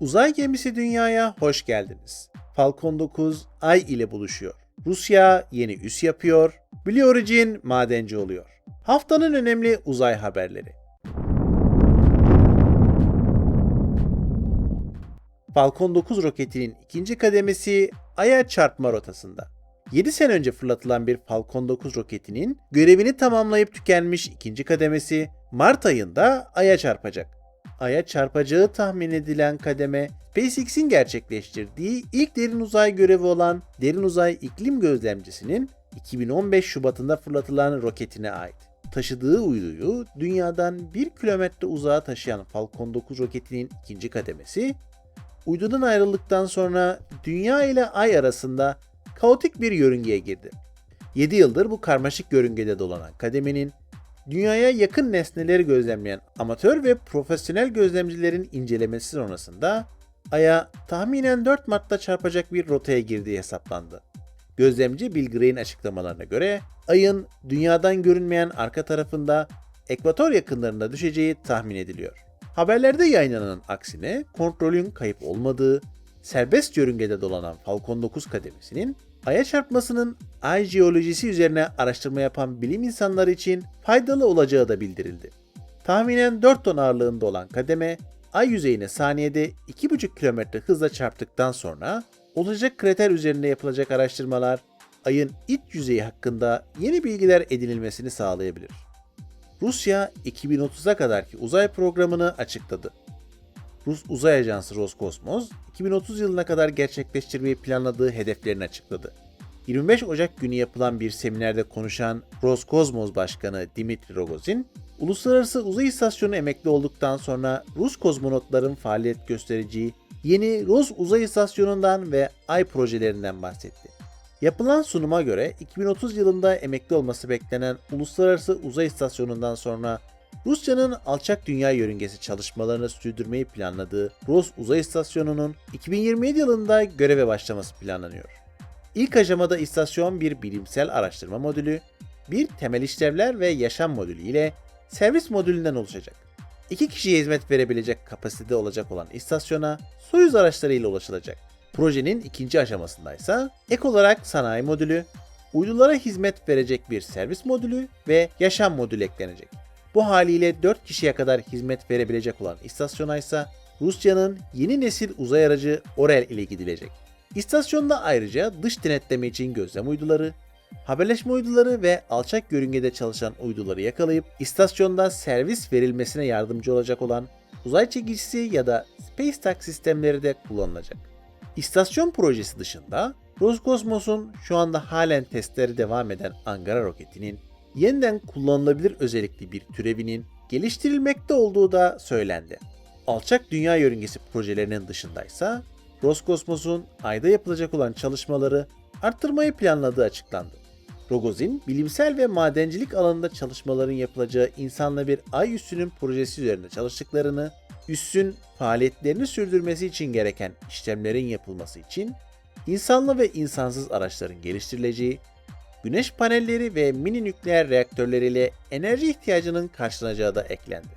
Uzay gemisi dünyaya hoş geldiniz. Falcon 9 Ay ile buluşuyor. Rusya yeni üs yapıyor. Blue Origin madenci oluyor. Haftanın önemli uzay haberleri. Falcon 9 roketinin ikinci kademesi Ay'a çarpma rotasında. 7 sene önce fırlatılan bir Falcon 9 roketinin görevini tamamlayıp tükenmiş ikinci kademesi Mart ayında Ay'a çarpacak. Ay'a çarpacağı tahmin edilen kademe SpaceX'in gerçekleştirdiği ilk derin uzay görevi olan Derin Uzay İklim Gözlemcisi'nin 2015 Şubat'ında fırlatılan roketine ait. Taşıdığı uyduyu dünyadan 1 kilometre uzağa taşıyan Falcon 9 roketinin ikinci kademesi, uydudan ayrıldıktan sonra Dünya ile Ay arasında kaotik bir yörüngeye girdi. 7 yıldır bu karmaşık yörüngede dolanan kademenin dünyaya yakın nesneleri gözlemleyen amatör ve profesyonel gözlemcilerin incelemesi sonrasında Ay'a tahminen 4 Mart'ta çarpacak bir rotaya girdiği hesaplandı. Gözlemci Bill Gray'in açıklamalarına göre Ay'ın dünyadan görünmeyen arka tarafında ekvator yakınlarında düşeceği tahmin ediliyor. Haberlerde yayınlanan aksine kontrolün kayıp olmadığı, serbest yörüngede dolanan Falcon 9 kademesinin Ay'a çarpmasının ay jeolojisi üzerine araştırma yapan bilim insanları için faydalı olacağı da bildirildi. Tahminen 4 ton ağırlığında olan kademe, ay yüzeyine saniyede 2,5 km hızla çarptıktan sonra olacak krater üzerinde yapılacak araştırmalar ayın iç yüzeyi hakkında yeni bilgiler edinilmesini sağlayabilir. Rusya 2030'a kadarki uzay programını açıkladı. Rus Uzay Ajansı Roskosmos 2030 yılına kadar gerçekleştirmeyi planladığı hedeflerini açıkladı. 25 Ocak günü yapılan bir seminerde konuşan Roskosmos Başkanı Dimitri Rogozin, Uluslararası Uzay İstasyonu emekli olduktan sonra Rus kozmonotların faaliyet göstereceği yeni Rus Uzay İstasyonu'ndan ve Ay projelerinden bahsetti. Yapılan sunuma göre 2030 yılında emekli olması beklenen Uluslararası Uzay İstasyonu'ndan sonra Rusya'nın alçak dünya yörüngesi çalışmalarını sürdürmeyi planladığı Rus Uzay İstasyonu'nun 2027 yılında göreve başlaması planlanıyor. İlk aşamada istasyon bir bilimsel araştırma modülü, bir temel işlevler ve yaşam modülü ile servis modülünden oluşacak. İki kişiye hizmet verebilecek kapasitede olacak olan istasyona Soyuz araçlarıyla ulaşılacak. Projenin ikinci aşamasındaysa ek olarak sanayi modülü, uydulara hizmet verecek bir servis modülü ve yaşam modülü eklenecek. Bu haliyle 4 kişiye kadar hizmet verebilecek olan istasyona ise Rusya'nın yeni nesil uzay aracı Orel ile gidilecek. İstasyonda ayrıca dış denetleme için gözlem uyduları, haberleşme uyduları ve alçak yörüngede çalışan uyduları yakalayıp istasyonda servis verilmesine yardımcı olacak olan uzay çekicisi ya da SpaceTac sistemleri de kullanılacak. İstasyon projesi dışında Roskosmos'un şu anda halen testleri devam eden Angara roketinin yeniden kullanılabilir özellikli bir türevinin geliştirilmekte olduğu da söylendi. Alçak dünya yörüngesi projelerinin dışındaysa Roskosmos'un ayda yapılacak olan çalışmaları arttırmayı planladığı açıklandı. Rogozin, bilimsel ve madencilik alanında çalışmaların yapılacağı insanla bir ay üssünün projesi üzerinde çalıştıklarını, üssün faaliyetlerini sürdürmesi için gereken işlemlerin yapılması için insanlı ve insansız araçların geliştirileceği, güneş panelleri ve mini nükleer reaktörleriyle enerji ihtiyacının karşılanacağı da eklendi.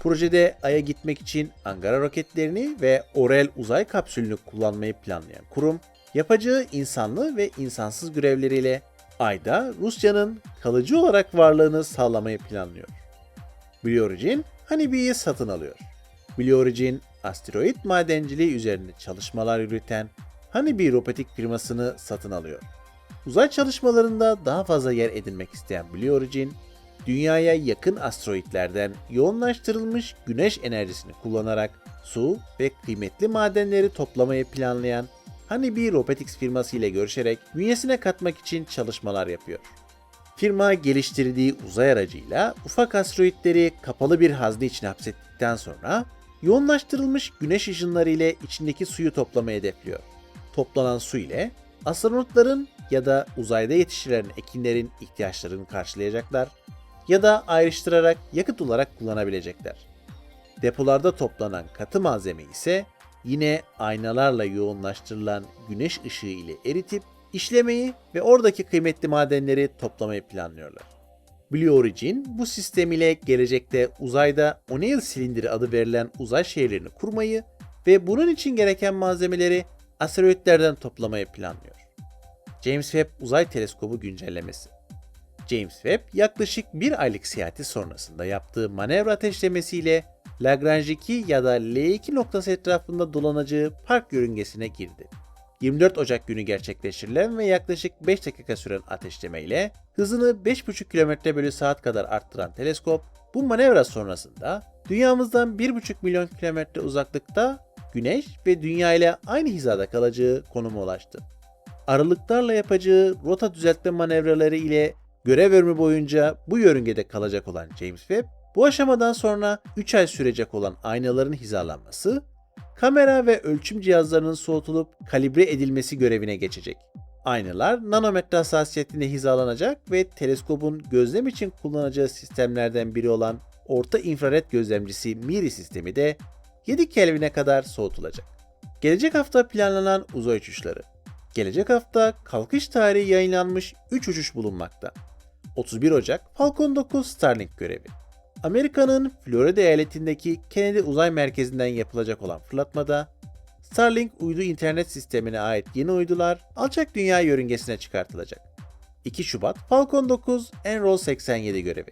Projede Ay'a gitmek için Angara roketlerini ve Orel uzay kapsülünü kullanmayı planlayan kurum, yapacağı insanlı ve insansız görevleriyle Ay'da Rusya'nın kalıcı olarak varlığını sağlamayı planlıyor. Blue Origin, Honeybee'yi satın alıyor. Blue Origin, asteroid madenciliği üzerinde çalışmalar yürüten Honeybee robotik firmasını satın alıyor. Uzay çalışmalarında daha fazla yer edinmek isteyen Blue Origin, dünyaya yakın asteroidlerden yoğunlaştırılmış güneş enerjisini kullanarak su ve kıymetli madenleri toplamayı planlayan Honeybee Robotics firması ile görüşerek bünyesine katmak için çalışmalar yapıyor. Firma geliştirdiği uzay aracıyla ufak asteroidleri kapalı bir hazne içine hapsettikten sonra yoğunlaştırılmış güneş ışınları ile içindeki suyu toplamayı hedefliyor. Toplanan su ile astronotların ya da uzayda yetiştirilen ekinlerin ihtiyaçlarını karşılayacaklar ya da ayrıştırarak yakıt olarak kullanabilecekler. Depolarda toplanan katı malzeme ise yine aynalarla yoğunlaştırılan güneş ışığı ile eritip işlemeyi ve oradaki kıymetli madenleri toplamayı planlıyorlar. Blue Origin bu sistem ile gelecekte uzayda O'Neill silindiri adı verilen uzay şehirlerini kurmayı ve bunun için gereken malzemeleri asteroitlerden toplamayı planlıyor. James Webb Uzay Teleskobu güncellemesi James Webb yaklaşık bir aylık seyahati sonrasında yaptığı manevra ateşlemesiyle Lagrange 2 ya da L2 noktası etrafında dolanacağı park yörüngesine girdi. 24 Ocak günü gerçekleştirilen ve yaklaşık 5 dakika süren ateşleme ile hızını 5,5 km bölü saat kadar arttıran teleskop bu manevra sonrasında dünyamızdan 1,5 milyon kilometre uzaklıkta Güneş ve Dünya ile aynı hizada kalacağı konuma ulaştı. Aralıklarla yapacağı rota düzeltme manevraları ile görev ömrü boyunca bu yörüngede kalacak olan James Webb, bu aşamadan sonra 3 ay sürecek olan aynaların hizalanması, kamera ve ölçüm cihazlarının soğutulup kalibre edilmesi görevine geçecek. Aynalar nanometre hassasiyetinde hizalanacak ve teleskopun gözlem için kullanacağı sistemlerden biri olan orta infrared gözlemcisi MIRI sistemi de 7 Kelvin'e kadar soğutulacak. Gelecek hafta planlanan uzay uçuşları. Gelecek hafta kalkış tarihi yayınlanmış 3 uçuş bulunmakta. 31 Ocak Falcon 9 Starlink görevi. Amerika'nın Florida eyaletindeki Kennedy Uzay Merkezi'nden yapılacak olan fırlatmada Starlink uydu internet sistemine ait yeni uydular alçak dünya yörüngesine çıkartılacak. 2 Şubat Falcon 9 Enroll 87 görevi.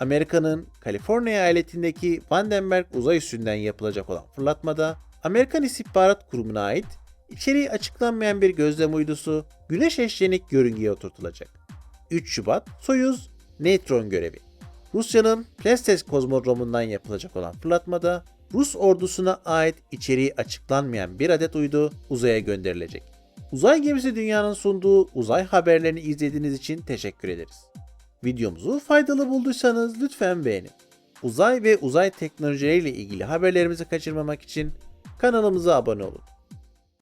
Amerika'nın Kaliforniya eyaletindeki Vandenberg uzay üssünden yapılacak olan fırlatmada Amerikan İstihbarat Kurumu'na ait içeriği açıklanmayan bir gözlem uydusu güneş eşlenik yörüngeye oturtulacak. 3 Şubat Soyuz Neutron görevi. Rusya'nın Plestes kozmodromundan yapılacak olan fırlatmada Rus ordusuna ait içeriği açıklanmayan bir adet uydu uzaya gönderilecek. Uzay gemisi dünyanın sunduğu uzay haberlerini izlediğiniz için teşekkür ederiz. Videomuzu faydalı bulduysanız lütfen beğenin. Uzay ve uzay teknolojileriyle ilgili haberlerimizi kaçırmamak için kanalımıza abone olun.